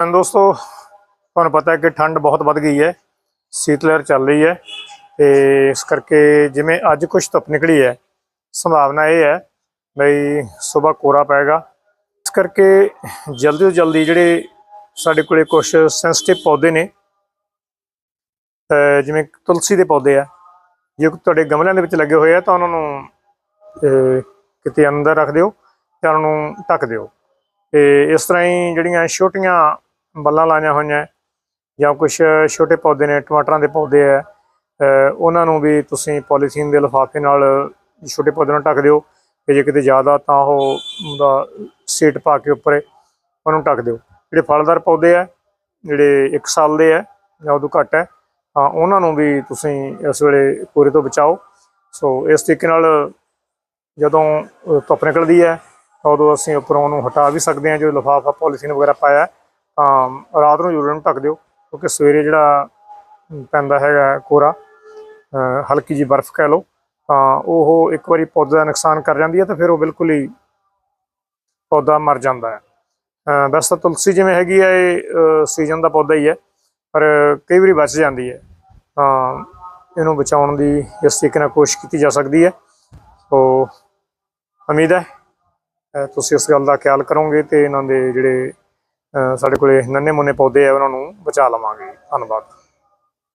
ਹਾਂ ਦੋਸਤੋ, ਤੁਹਾਨੂੰ ਪਤਾ ਹੈ ਕਿ ਠੰਡ ਬਹੁਤ ਵੱਧ ਗਈ ਹੈ। ਸੀਤ ਲਹਿਰ ਚੱਲ ਰਹੀ ਹੈ। ਤੇ ਇਸ ਕਰਕੇ ਜਿਵੇਂ ਅੱਜ ਕੁਝ ਧੁੱਪ ਨਿਕਲੀ ਹੈ, ਸੰਭਾਵਨਾ ਇਹ ਹੈ ਬਈ ਸਵੇਰ ਕੋਰਾ ਪਏਗਾ। ਇਸ ਕਰਕੇ ਜਲਦੀ ਤੋਂ ਜਲਦੀ ਜਿਹੜੇ ਸਾਡੇ ਕੋਲੇ ਕੁਝ ਸੈਂਸਿਟਿਵ ਪੌਦੇ ਨੇ ਜਿਵੇਂ ਤੁਲਸੀ ਦੇ ਪੌਦੇ ਆ, ਜੇ ਤੁਹਾਡੇ ਗਮਲਿਆਂ ਦੇ ਵਿੱਚ ਲੱਗੇ ਹੋਏ ਆ, ਤਾਂ ਉਹਨਾਂ ਨੂੰ ਕਿਤੇ ਅੰਦਰ ਰੱਖ ਦਿਓ ਤੇ ਉਹਨਾਂ ਨੂੰ ਢੱਕ ਦਿਓ। ਤੇ ਇਸ ਤਰ੍ਹਾਂ ਹੀ ਜਿਹੜੀਆਂ ਛੋਟੀਆਂ ਬੱਲਾਂ ਲਾਈਆਂ ਹੋਈਆਂ ਜਾਂ ਕੁਝ ਛੋਟੇ ਪੌਦੇ ਨੇ, ਟਮਾਟਰਾਂ ਦੇ ਪੌਦੇ ਹੈ ਉਹਨਾਂ ਨੂੰ ਵੀ ਤੁਸੀਂ ਪੋਲੀਥੀਨ ਦੇ ਲਿਫਾਫੇ ਨਾਲ ਛੋਟੇ ਪੌਦੇ ਨਾਲ ਢੱਕ ਦਿਓ, ਤੇ ਜੇ ਕਿਤੇ ਜ਼ਿਆਦਾ ਤਾਂ ਉਹ ਉਹਦਾ ਸੀਟ ਪਾ ਕੇ ਉੱਪਰ ਉਹਨੂੰ ਢੱਕ ਦਿਓ। ਜਿਹੜੇ ਫਲਦਾਰ ਪੌਦੇ ਆ ਜਿਹੜੇ 1 ਸਾਲ ਦੇ ਆ ਜਾਂ ਉਦੋਂ ਘੱਟ ਹੈ, ਤਾਂ ਉਹਨਾਂ ਨੂੰ ਵੀ ਤੁਸੀਂ ਇਸ ਵੇਲੇ ਪੂਰੇ ਤੋਂ ਬਚਾਓ। ਸੋ ਇਸ ਤਰੀਕੇ ਨਾਲ ਜਦੋਂ ਧੁੱਪ ਨਿਕਲਦੀ ਹੈ ਤਾਂ ਉਦੋਂ ਅਸੀਂ ਉੱਪਰੋਂ ਉਹਨੂੰ ਹਟਾ ਵੀ ਸਕਦੇ ਹਾਂ, ਜੋ ਲਿਫਾਫਾ, ਪੋਲੀਥੀਨ ਵਗੈਰਾ ਪਾਇਆ ਤਾਂ ਰਾਤ ਨੂੰ ਜ਼ਰੂਰ ਢੱਕ ਦਿਓ, ਕਿਉਂਕਿ ਸਵੇਰੇ ਜਿਹੜਾ ਪੈਂਦਾ ਹੈਗਾ ਕੋਰਾ ਹਲਕੀ ਜੀ ਬਰਫ਼ ਕਹਿ ਲਓ, ਤਾਂ ਉਹ ਇੱਕ ਵਾਰੀ ਪੌਦੇ ਦਾ ਨੁਕਸਾਨ ਕਰ ਜਾਂਦੀ ਹੈ ਤਾਂ ਫਿਰ ਉਹ ਬਿਲਕੁਲ ਹੀ ਪੌਦਾ ਮਰ ਜਾਂਦਾ ਹੈ। ਵੈਸੇ ਤਾਂ ਤੁਲਸੀ ਜਿਵੇਂ ਹੈਗੀ ਹੈ, ਇਹ ਸੀਜ਼ਨ ਦਾ ਪੌਦਾ ਹੀ ਹੈ, ਪਰ ਕਈ ਵਾਰੀ ਬਚ ਜਾਂਦੀ ਹੈ। ਤਾਂ ਇਹਨੂੰ ਬਚਾਉਣ ਦੀ ਇਸ ਤਰੀਕੇ ਨਾਲ ਕੋਸ਼ਿਸ਼ ਕੀਤੀ ਜਾ ਸਕਦੀ ਹੈ। ਸੋ ਉਮੀਦ ਹੈ ਤੁਸੀਂ ਇਸ ਗੱਲ ਦਾ ਖਿਆਲ ਕਰੋਗੇ ਤੇ ਇਹਨਾਂ ਦੇ ਜਿਹੜੇ ਸਾਡੇ ਕੋਲੇ ਨੰਨੇ ਮੁੰਨੇ ਪੌਦੇ ਆ ਉਹਨਾਂ ਨੂੰ ਬਚਾ ਲਵਾਂਗੇ। ਧੰਨਵਾਦ।